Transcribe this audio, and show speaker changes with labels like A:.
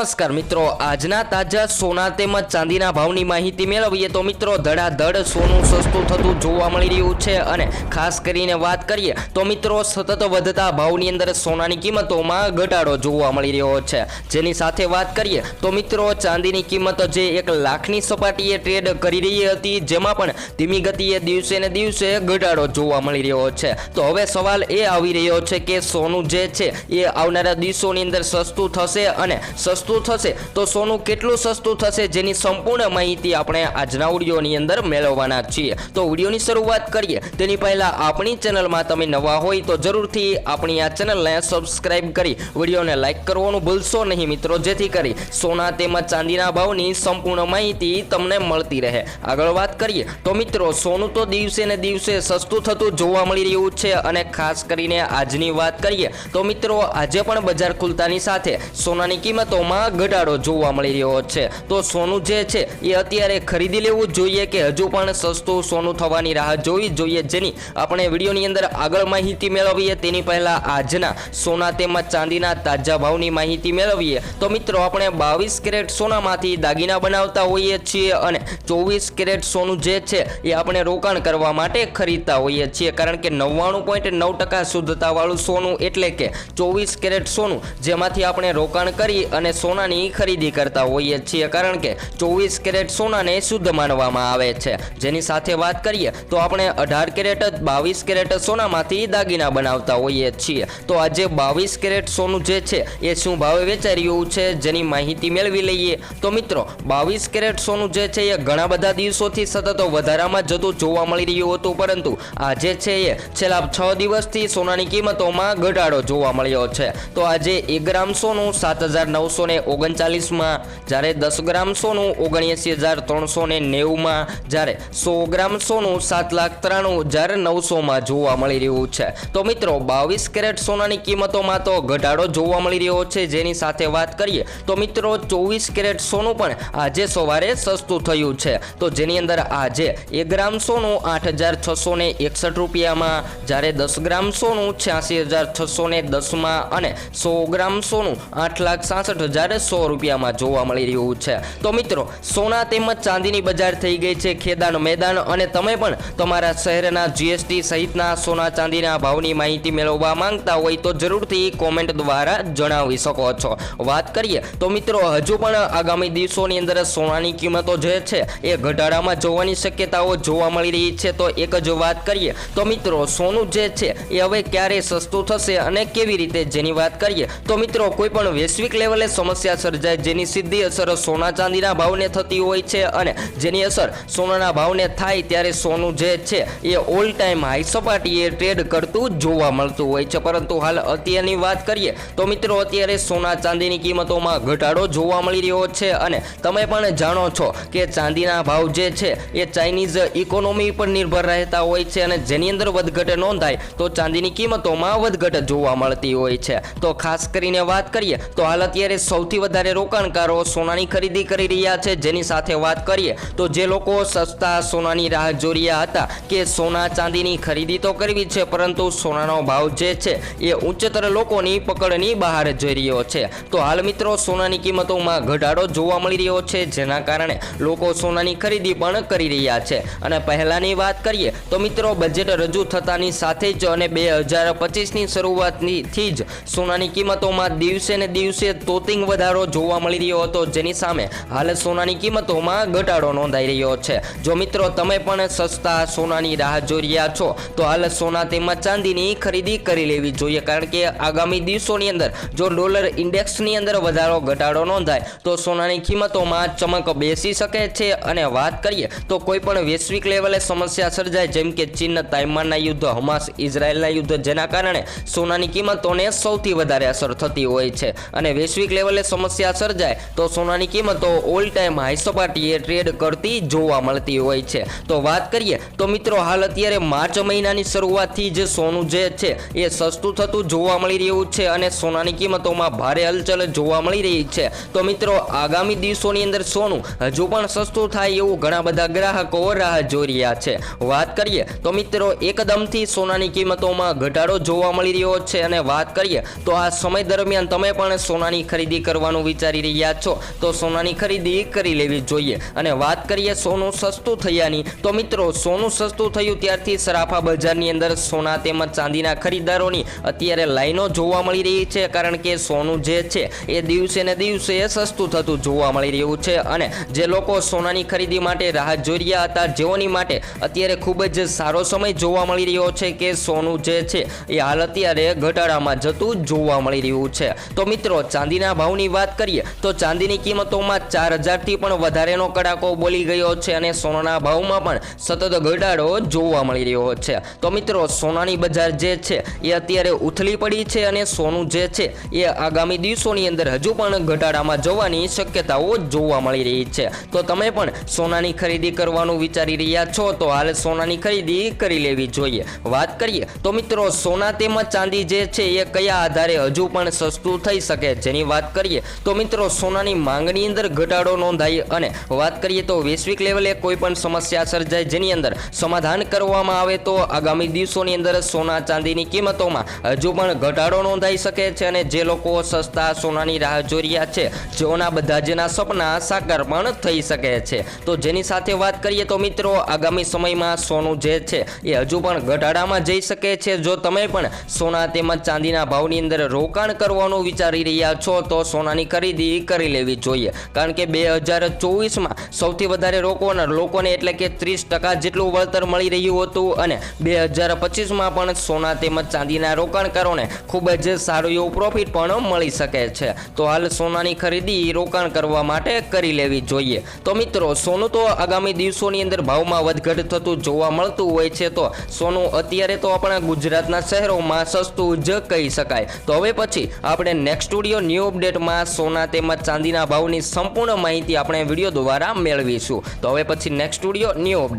A: નમસ્કાર મિત્રો, આજના તાજા સોના તેમજ ચાંદીના ભાવની માહિતી મેળવીએ તો મિત્રો, ધડાધડ સોનું સસ્તું થતું જોવા મળી રહ્યું છે અને ખાસ કરીને વાત કરીએ તો મિત્રો, સતત વધતા ભાવની અંદર સોનાની કિંમતોમાં ઘટાડો જોવા મળી રહ્યો છે. જેની સાથે વાત કરીએ તો મિત્રો, ચાંદીની કિંમત જે એક લાખની સપાટીએ ટ્રેડ કરી રહી હતી, જેમાં પણ ધીમી ગતિએ દિવસે ને દિવસે ઘટાડો જોવા મળી રહ્યો છે. તો હવે સવાલ એ આવી રહ્યો છે કે સોનું જે છે, એ આવનારા દિવસોની અંદર સસ્તું થશે અને સસ્તું થશે તો સોનું કેટલું સસ્તું થશે જેની સંપૂર્ણ માહિતી આપણે આજના વિડીયોની અંદર મેળવવાના છીએ. તો વિડીયોની શરૂઆત કરીએ. તેની પહેલાં આપણી ચેનલમાં તમે નવા હોય તો જરૂરથી આપણી આ ચેનલને સબસ્ક્રાઈબ કરી વિડીયોને લાઇક કરવાનું ભૂલશો નહીં મિત્રો. જેથી કરી સોના તેમજ ચાંદીના ભાવની સંપૂર્ણ માહિતી તમને મળતી રહે. આગળ વાત કરીએ. તો મિત્રો, સોનું તો દિવસે ને દિવસે સસ્તું થતું જોવા મળી રહ્યું છે અને ખાસ કરીને આજની વાત કરીએ. તો મિત્રો, આજે પણ બજાર ખુલતાની સાથે સોનાની કિંમતોમાં ઘટાડો જોવા મળી રહ્યો છે. તો સોનું જે છે, એ અત્યારે ખરીદી લેવું જોઈએ કે હજુ પણ સસ્તું સોનું થવાની રાહ જોવી જોઈએ. જેની આપણે વિડીયોની અંદર આગળ માહિતી મેળવીએ, તેની પહેલાં આજના સોના તેમજ ચાંદીના તાજા ભાવની માહિતી મેળવીએ. તો મિત્રો, આપણે બાવીસ કેરેટ સોનામાંથી દાગીના બનાવતા હોઈએ છીએ અને ચોવીસ કેરેટ સોનું જે છે, એ આપણે રોકાણ કરવા માટે ખરીદતા હોઈએ છીએ. કારણ કે નવ્વાણું પોઈન્ટ નવ ટકા શુદ્ધતાવાળું સોનું એટલે કે ચોવીસ કેરેટ સોનું, જેમાંથી આપણે રોકાણ કરી અને સોનાની ખરીદી કરતા હોઈએ છીએ કારણ કે ચોવીસ કેરેટ સોનાને શુદ્ધ માનવામાં આવે છે. જેની સાથે વાત કરીએ તો આપણે અઢાર કેરેટ જ બાવીસ કેરેટ સોનામાંથી દાગીના બનાવતા હોઈએ છીએ. તો આજે બાવીસ કેરેટ સોનું જે છે એ શું ભાવે વેચાઈ રહ્યું છે જેની માહિતી મેળવી લઈએ? તો મિત્રો, બાવીસ કેરેટ સોનું જે છે એ ઘણા બધા દિવસોથી સતત વધારામાં જતું જોવા મળી રહ્યું હતું, પરંતુ આજે છે એ છેલ્લા છ દિવસથી સોનાની કિંમતોમાં ઘટાડો જોવા મળ્યો છે. તો આજે એક ગ્રામ સોનું સાત હજાર નવસો ને ઓગણચાલીસમાં જ્યારે દસ ગ્રામ સોનું ઓગણએંસી હજાર ત્રણસો ને નેવુંમાં જ્યારે સો ગ્રામ સોનું સાત લાખ ત્રાણું હજાર નવસોમાં જોવા મળી રહ્યું છે. તો મિત્રો, બાવીસ કેરેટ સોનાની કિંમતોમાં તો ઘટાડો જોવા મળી રહ્યો છે. જેની સાથે વાત કરીએ તો મિત્રો, ચોવીસ કેરેટ સોનું પણ આજે સવારે સસ્તું થયું છે. તો જેની અંદર આજે એક ગ્રામ સોનું આઠ હજાર છસો ને એકસઠ રૂપિયામાં, જ્યારે દસ ગ્રામ સોનું છ્યાસી હજાર છસો ને દસમાં અને સો ગ્રામ સોનું આઠ લાખ સાસઠ હજાર સો રૂપિયામાં જોવા મળી રહ્યું છે. તો મિત્રો, સોના તેમજ ચાંદીની બજાર થઈ ગઈ છે ખેદાન મેદાન અને તમે પણ તમારા શહેરના જીએસટી સહિતના સોના ચાંદીના ભાવની માહિતી મેળવવા માંગતા હોય તો જરૂરથી કોમેન્ટ દ્વારા જણાવી શકો છો. વાત કરીએ તો મિત્રો, હજુ પણ આગામી દિવસોની અંદર સોનાની કિંમતો જે છે એ ઘટાડામાં જોવાની શક્યતાઓ જોવા મળી રહી છે. તો એક જ વાત કરીએ તો મિત્રો, સોનું જે છે એ હવે ક્યારે સસ્તું થશે અને કેવી રીતે, જેની વાત કરીએ તો મિત્રો, કોઈ પણ વૈશ્વિક લેવલે સમસ્યા સર્જાય, જેની સીધી અસર સોના ચાંદીના ભાવને થતી હોય છે અને જેની અસર સોનાના ભાવને થાય ત્યારે સોનું જે છે એ ઓલ ટાઈમ હાઈ સપાટીએ ટ્રેડ કરતું જોવા મળતું હોય છે. પરંતુ હાલ અત્યારની વાત કરીએ તો મિત્રો અત્યારે સોના ચાંદીની કિંમતોમાં ઘટાડો જોવા મળી રહ્યો છે અને તમે પણ જાણો છો કે ચાંદીના ભાવ જે છે એ ચાઇનીઝ ઇકોનોમી પર નિર્ભર રહેતા હોય છે અને જેની અંદર વધઘટ નોંધાય તો ચાંદીની કિંમતોમાં વધઘટ જોવા મળતી હોય છે. તો ખાસ કરીને વાત કરીએ તો હાલ અત્યારે સૌથી વધારે રોકાણકારો સોનાની ખરીદી કરી રહ્યા છે. જેની સાથે વાત કરીએ તો જે લોકો સસ્તા સોનાની રાહ જોઈ રહ્યા હતા કે સોના ચાંદીની ખરીદી તો કરવી છે, પરંતુ સોનાનો ભાવ જે છે એ ઉચ્ચતર લોકોની પકડની બહાર જઈ રહ્યો છે. તો હાલ મિત્રો, સોનાની કિંમતોમાં ઘટાડો જોવા મળી રહ્યો છે, જેના કારણે લોકો સોનાની ખરીદી પણ કરી રહ્યા છે. અને પહેલાંની વાત કરીએ તો મિત્રો, બજેટ રજૂ થતાની સાથે જ અને બે હજાર પચીસની શરૂઆતથી જ સોનાની કિંમતોમાં દિવસે ને દિવસે તોતિંગ વધારો જોવા મળી રહ્યો હતો. જેની સામે હાલ સોનાની કિંમતોમાં ઘટાડો નોંધાઈ રહ્યો છે. જો મિત્રો, તમે પણ સસ્તા સોનાની રાહ જોઈ રહ્યા છો, તો હાલ સોના તેમજ ચાંદીની ખરીદી કરી લેવી જોઈએ. કારણ કે આગામી દિવસોની અંદર જો ડોલર ઇન્ડેક્સની અંદર વધારો, ઘટાડો નોંધાય, તો સોનાની કિંમતોમાં ચમક બેસી શકે છે. અને વાત કરીએ તો કોઈ પણ વૈશ્વિક લેવલે સમસ્યા સર્જાય, જેમ કે ચીન તાઇમાનના યુદ્ધ, હમાસ ઇઝરાયલના યુદ્ધ, જેના કારણે સોનાની કિંમતોને સૌથી વધારે અસર થતી હોય છે. અને વૈશ્વિક લેવલે સમસ્યા સર્જાય. તો સોનાની કિંમતો ઓલ ટાઈમ હાઈ સપાટીએ ટ્રેડ કરતી જોવા મળતી હોય છે. તો વાત કરીએ, તો મિત્રો હાલ અત્યારે માર્ચ મહિનાની શરૂઆતથી જે સોનું જે છે એ સસ્તું થતું જોવા મળી રહ્યું છે અને સોનાની કિંમતોમાં ભારે હલચલ જોવા મળી રહી છે. તો મિત્રો આગામી દિવસોની અંદર સોનું હજુ પણ સસ્તું થાય એવું ઘણા બધા ગ્રાહકો રાહ જોઈ રહ્યા છે. વાત કરીએ, તો મિત્રો એકદમથી સોનાની કિંમતોમાં ઘટાડો જોવા મળી રહ્યો છે. અને વાત કરીએ, તો આ સમય દરમિયાન તમે પણ સોનાની ખરીદી કરવાનું વિચારી રહ્યા છો, તો સોનાની ખરીદી કરી લેવી જોઈએ. અને વાત કરીએ સોનું સસ્તું થયાની, તો મિત્રો, સોનું સસ્તું થયું ત્યારથી સરાફા બજારની અંદર સોના તેમજ ચાંદીના ખરીદદારોની અત્યારે લાઈનો જોવા મળી રહી છે, કારણ કે સોનું જે છે, એ દિવસે ને દિવસે સસ્તું થતું જોવા મળી રહ્યું છે. અને જે લોકો સોનાની ખરીદી માટે રાહ જોઈ રહ્યા હતા, જેઓની માટે અત્યારે ખૂબ જ સારો સમય જોવા મળી રહ્યો છે કે સોનું જે છે, એ હાલ અત્યારે ઘટાડામાં જતું જોવા મળી રહ્યું છે. તો મિત્રો, ચાંદીના ભાવની વાત કરીએ, તો ચાંદીની કિંમતોમાં ચાર હજારથી પણ વધારેનો કડાકો બોલી ગયો છે અને સોનાના ભાવમાં પણ સતત ઘટાડો જોવા મળી રહ્યો છે. તો મિત્રો, સોનાની બજાર જે છે, એ અત્યારે ઉથલી પડી છે અને સોનું જે છે, એ આગામી દિવસોની અંદર હજુ પણ ઘટાડામાં જવાની શક્યતાઓ જોવા મળી રહી છે. તો તમે પણ સોનાની ખરીદી કરવાનું વિચારી રહ્યા છો, તો હાલ સોનાની ખરીદી કરી લેવી જોઈએ. વાત કરીએ, તો મિત્રો, સોના તેમજ ચાંદી જે છે, એ કયા આધારે હજુ પણ સસ્તું થઈ શકે? જેની વાત કરીએ. તો મિત્રો, સોનાની માંગણી અંદર ઘટાડો નોંધાય અને વાત કરીએ તો વૈશ્વિક લેવલે કોઈ પણ સમસ્યા સર્જાય જેની અંદર સમાધાન કરવામાં આવે તો આગામી દિવસોની અંદર સોના ચાંદીની કિંમતોમાં હજુ પણ ઘટાડો નોંધાઈ શકે છે અને જે લોકો સસ્તા સોનાની રાહ જોઈ રહ્યા છે, જેઓના બધા જેના સપના સાકાર પણ થઈ શકે છે. તો જેની સાથે વાત કરીએ તો મિત્રો, આગામી સમયમાં સોનું જે છે એ હજુ પણ ઘટાડામાં જઈ શકે છે. જો તમે પણ સોના તેમજ ચાંદીના ભાવની અંદર રોકાણ કરવાનું વિચારી રહ્યા છો, તો સોનાની ખરીદી કરી લેવી જોઈએ. કારણ કે બે હજાર ચોવીસમાં સૌથી વધારે રોકવાના લોકોને એટલે કે ત્રીસ ટકા જેટલું વળતર મળી રહ્યું હતું અને બે હજાર પચીસમાં પણ સોના તેમજ ચાંદીના રોકાણકારોને ખૂબ જ સારું એવું પ્રોફિટ પણ મળી શકે છે. તો હાલ સોનાની ખરીદી રોકાણ કરવા માટે કરી લેવી જોઈએ. તો મિત્રો, સોનું તો આગામી દિવસોની અંદર ભાવમાં વધઘટ થતું જોવા મળતું હોય છે, તો સોનું અત્યારે તો આપણા ગુજરાતના શહેરોમાં સસ્તું જ કહી શકાય. તો હવે પછી આપણે નેક્સ્ટ સ્ટુડિયો ન્યૂ અપડેટમાં સોના તેમજ ચાંદીના ભાવની સંપૂર્ણ માહિતી આપણે વીડિયો દ્વારા મેળવીશું. તો હવે પછી નેક્સ્ટ સ્ટુડિયો ન્યૂ અપડેટ